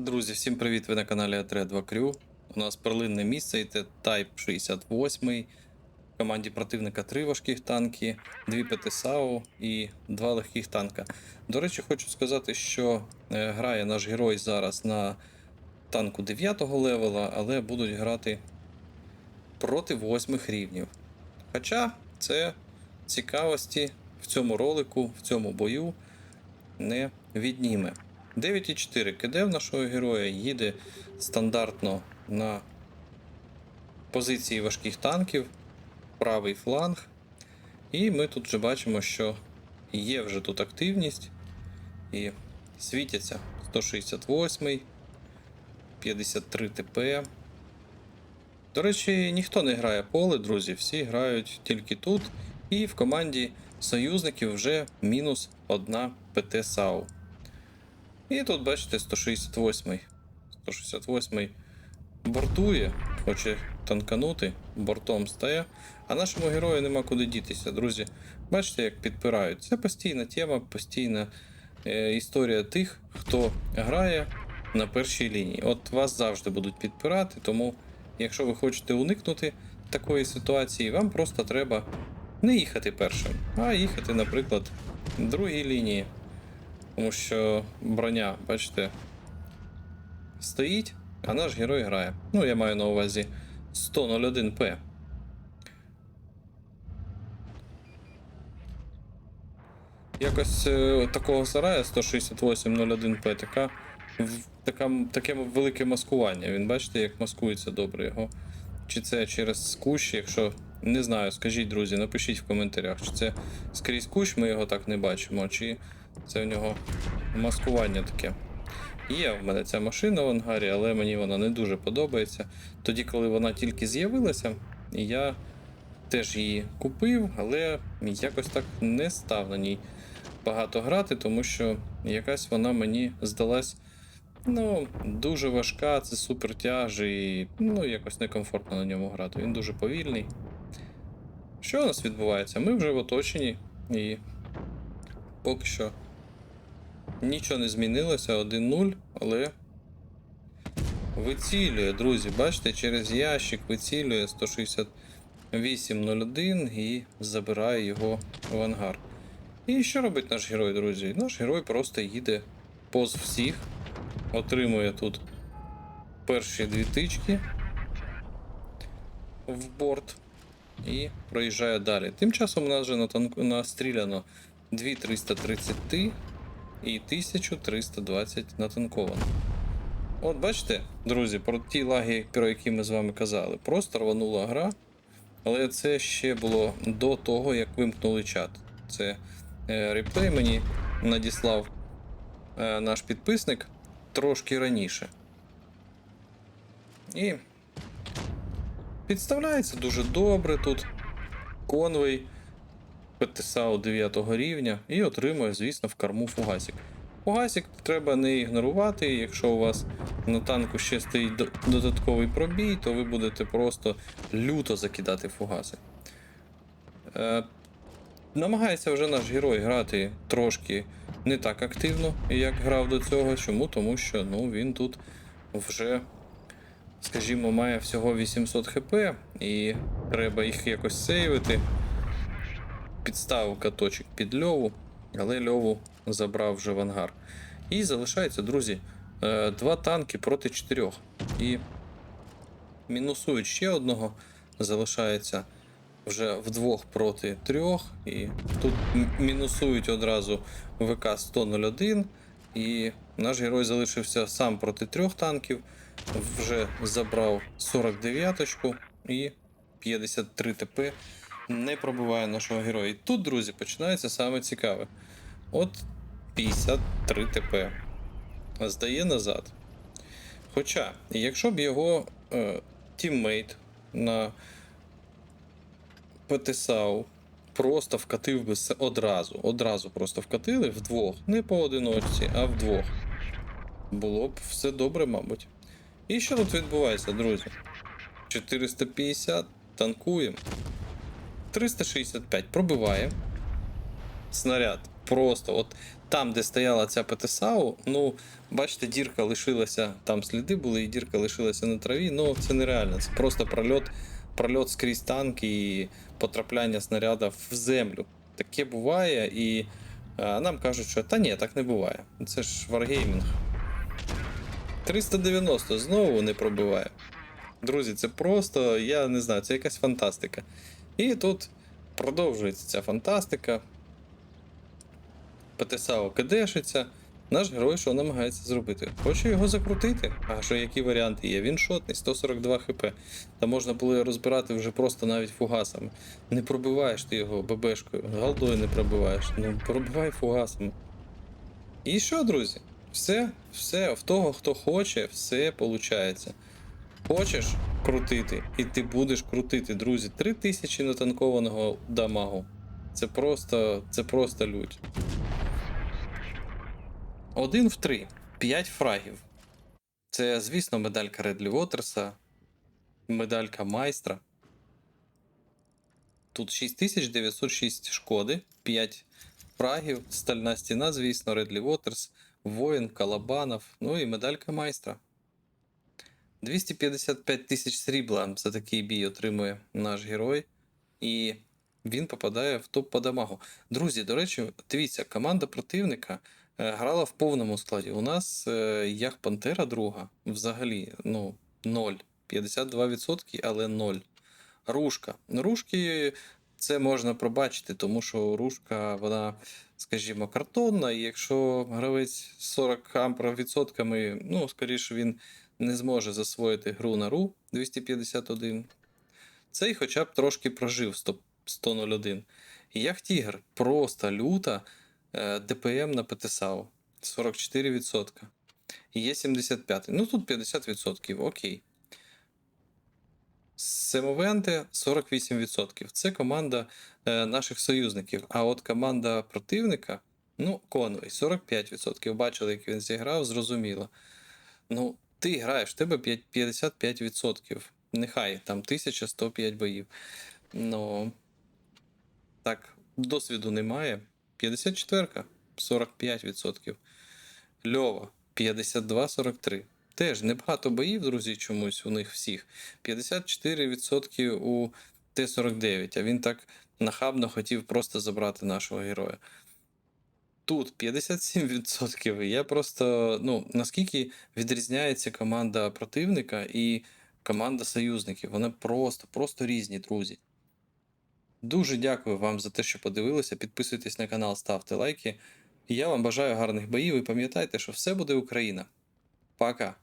Друзі, всім привіт! Ви на каналі a 2 Crew. У нас перлинне місце, це Type 68. В команді противника три важких танки, дві ПТСАУ і два легких танка. До речі, хочу сказати, що е, грає наш герой зараз на танку 9 левела, але будуть грати проти 8 рівнів. Хоча це цікавості в цьому ролику, в цьому бою не відніме. 9,4 КД в нашого героя їде стандартно на позиції важких танків, правий фланг. І ми тут вже бачимо, що є вже тут активність і світяться 168, 53 ТП. До речі, ніхто не грає поле, друзі, всі грають тільки тут. І в команді союзників вже мінус одна ПТ САУ. І тут, бачите, 168. 168 бортує, хоче танканути, бортом стає. А нашому герою нема куди дітися, друзі. Бачите, як підпирають. Це постійна тема, постійна е, історія тих, хто грає на першій лінії. От вас завжди будуть підпирати, тому якщо ви хочете уникнути такої ситуації, вам просто треба не їхати першим, а їхати, наприклад, другій лінії. Тому що броня, бачите, стоїть, а наш герой грає. Ну, я маю на увазі 101П. Якось е, такого сарая 16801П така, така, таке велике маскування. Він бачите, як маскується добре його. Чи це через кущ, якщо не знаю, скажіть, друзі, напишіть в коментарях, чи це скрізь кущ, ми його так не бачимо, чи це в нього маскування таке. Є в мене ця машина в ангарі, але мені вона не дуже подобається. Тоді, коли вона тільки з'явилася, я теж її купив, але якось так не став на ній багато грати, тому що якась вона мені здалась ну, дуже важка, це супертяж і ну, якось некомфортно на ньому грати. Він дуже повільний. Що у нас відбувається? Ми вже в оточенні і поки що нічого не змінилося, 1-0, але вицілює, друзі. Бачите, через ящик вицілює 168.01 і забирає його в ангар. І що робить наш герой, друзі? Наш герой просто їде поз всіх, отримує тут перші дві тички в борт і проїжджає далі. Тим часом у нас вже натанку- настріляно 2330 і 1320 натанковано. От бачите, друзі, про ті лаги, про які ми з вами казали. Просто рванула гра. Але це ще було до того, як вимкнули чат. Це е, реплей мені надіслав е, наш підписник трошки раніше. І підставляється дуже добре тут. Конвей ПТСАУ 9 рівня і отримує, звісно, в корму фугасик. Фугасик треба не ігнорувати. Якщо у вас на танку ще стоїть додатковий пробій, то ви будете просто люто закидати фугаси. Е, намагається вже наш герой грати трошки не так активно, як грав до цього. Чому? Тому що ну, він тут вже, скажімо, має всього 800 хп, і треба їх якось сейвити підставив каточок під льову, але льову забрав вже в ангар. І залишається, друзі, е, два танки проти чотирьох. І мінусують ще одного, залишається вже вдвох проти трьох. І тут мінусують одразу ВК 101. І наш герой залишився сам проти трьох танків. Вже забрав 49-ку і 53 ТП не пробиває нашого героя. І тут, друзі, починається саме цікаве. От 53 ТП. Здає назад. Хоча, якщо б його е, тіммейт на ПТСАУ просто вкатив би одразу, одразу просто вкатили вдвох, не поодиночці, а вдвох. Було б все добре, мабуть. І що тут відбувається, друзі? 450 танкуємо. 365 пробиває. Снаряд просто, от там, де стояла ця ПТСАУ, ну, бачите, дірка лишилася, там сліди були, і дірка лишилася на траві. Ну, це нереально. Це просто прольот, прольот скрізь танк і потрапляння снаряда в землю. Таке буває, і а, нам кажуть, що та ні, так не буває. Це ж варгеймінг. 390 знову не пробиває. Друзі, це просто, я не знаю, це якась фантастика. І тут продовжується ця фантастика. ПТСАО кидешиться. Наш герой що намагається зробити? Хоче його закрутити. А що які варіанти є? Він шотний, 142 хп. Та можна було розбирати вже просто навіть фугасами. Не пробиваєш ти його ББшкою, галдою не пробиваєш. Ну пробивай фугасами. І що, друзі? Все, все, в того, хто хоче, все виходить. Хочеш крутити, і ти будеш крутити, друзі. 3000 натанкованого дамагу. Це просто, це просто лють. Один в три. 5 фрагів. Це, звісно, медалька Редлі Вотерса, медалька майстра. Тут 6906 шкоди, 5 фрагів, стальна стіна, звісно, Редлі Вотерс, воїн, Калабанов, ну і медалька майстра. 255 тисяч срібла за такий бій отримує наш герой. І він попадає в топ по дамагу. Друзі, до речі, дивіться, команда противника е, грала в повному складі. У нас е, Ях Пантера друга взагалі ну, 0. 52%, але 0. Рушка. Рушки це можна пробачити, тому що рушка, вона, скажімо, картонна, і якщо гравець 40 ампер відсотками, ну, скоріше він не зможе засвоїти гру на ру 251. Цей хоча б трошки прожив 100 101. І як Тігр, просто люта е, ДПМ на ПТСАУ 44%. І є 75. Ну тут 50%, окей. Семовенте 48%. Це команда е, наших союзників. А от команда противника, ну, Конвей, 45%. Бачили, як він зіграв, зрозуміло. Ну, ти граєш, в тебе 55%. Нехай там 1105 боїв. Ну, так, досвіду немає. 54, 45%. Льова 52-43. Теж небагато боїв, друзі, чомусь у них всіх. 54% у Т-49, а він так нахабно хотів просто забрати нашого героя. Тут 57%. Я просто. Ну, наскільки відрізняється команда противника і команда союзників. Вони просто, просто різні, друзі. Дуже дякую вам за те, що подивилися. Підписуйтесь на канал, ставте лайки. Я вам бажаю гарних боїв і пам'ятайте, що все буде Україна. Пока!